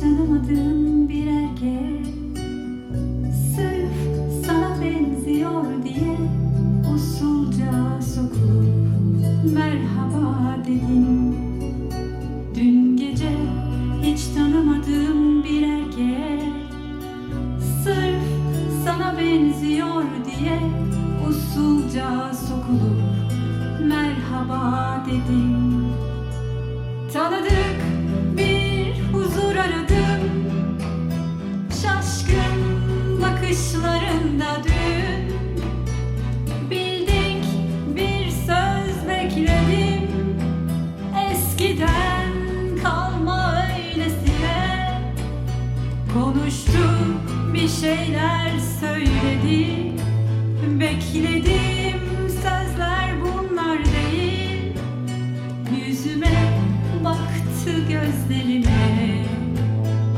tanımadığım bir erkek Sırf sana benziyor diye usulca sokulup merhaba dedim. Dün gece hiç tanımadığım bir erkek Sırf sana benziyor diye usulca sokulup merhaba dedim. Tanıdık bakışlarında dün Bildik bir söz bekledim. Eskiden kalma öylesine. Konuştu bir şeyler söyledi Bekledim sözler bunlar değil. Yüzüme baktı gözlerime.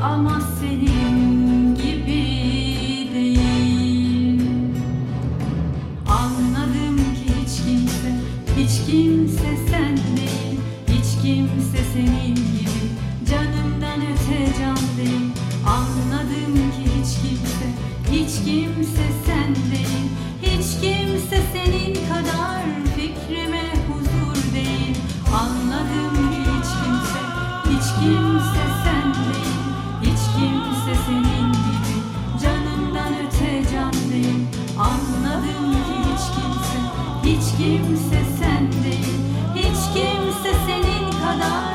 Ama seni Hiç kimse sen değil, hiç kimse senin gibi Canımdan öte candayım Anladım ki hiç kimse, hiç kimse sen değil. Hiç kimse senin kadar fikrime huzur değil. Anladım ki hiç kimse, hiç kimse sen değil. Hiç kimse senin gibi Canımdan öte candayım Anladım ki hiç kimse, hiç kimse sen sendin Hiç kimse senin kadar